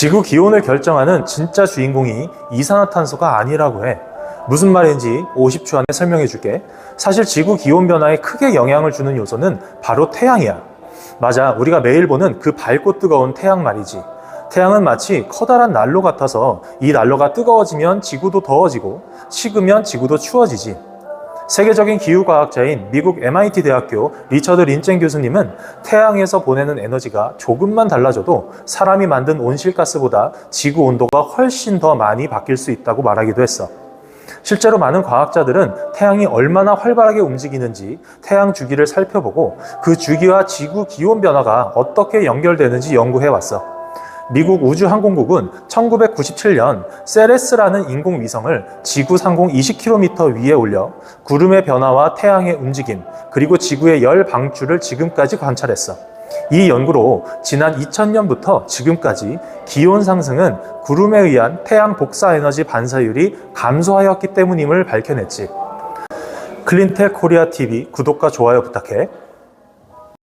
지구 기온을 결정하는 진짜 주인공이 이산화탄소가 아니라고 해. 무슨 말인지 50초 안에 설명해 줄게. 사실 지구 기온 변화에 크게 영향을 주는 요소는 바로 태양이야. 맞아. 우리가 매일 보는 그 밝고 뜨거운 태양 말이지. 태양은 마치 커다란 난로 같아서 이 난로가 뜨거워지면 지구도 더워지고 식으면 지구도 추워지지. 세계적인 기후과학자인 미국 MIT 대학교 리처드 린첸 교수님은 태양에서 보내는 에너지가 조금만 달라져도 사람이 만든 온실가스보다 지구 온도가 훨씬 더 많이 바뀔 수 있다고 말하기도 했어. 실제로 많은 과학자들은 태양이 얼마나 활발하게 움직이는지 태양 주기를 살펴보고 그 주기와 지구 기온 변화가 어떻게 연결되는지 연구해 왔어. 미국 우주항공국은 1997년 세레스라는 인공위성을 지구 상공 20km 위에 올려 구름의 변화와 태양의 움직임, 그리고 지구의 열 방출을 지금까지 관찰했어. 이 연구로 지난 2000년부터 지금까지 기온 상승은 구름에 의한 태양 복사 에너지 반사율이 감소하였기 때문임을 밝혀냈지. 클린텍 코리아 TV 구독과 좋아요 부탁해.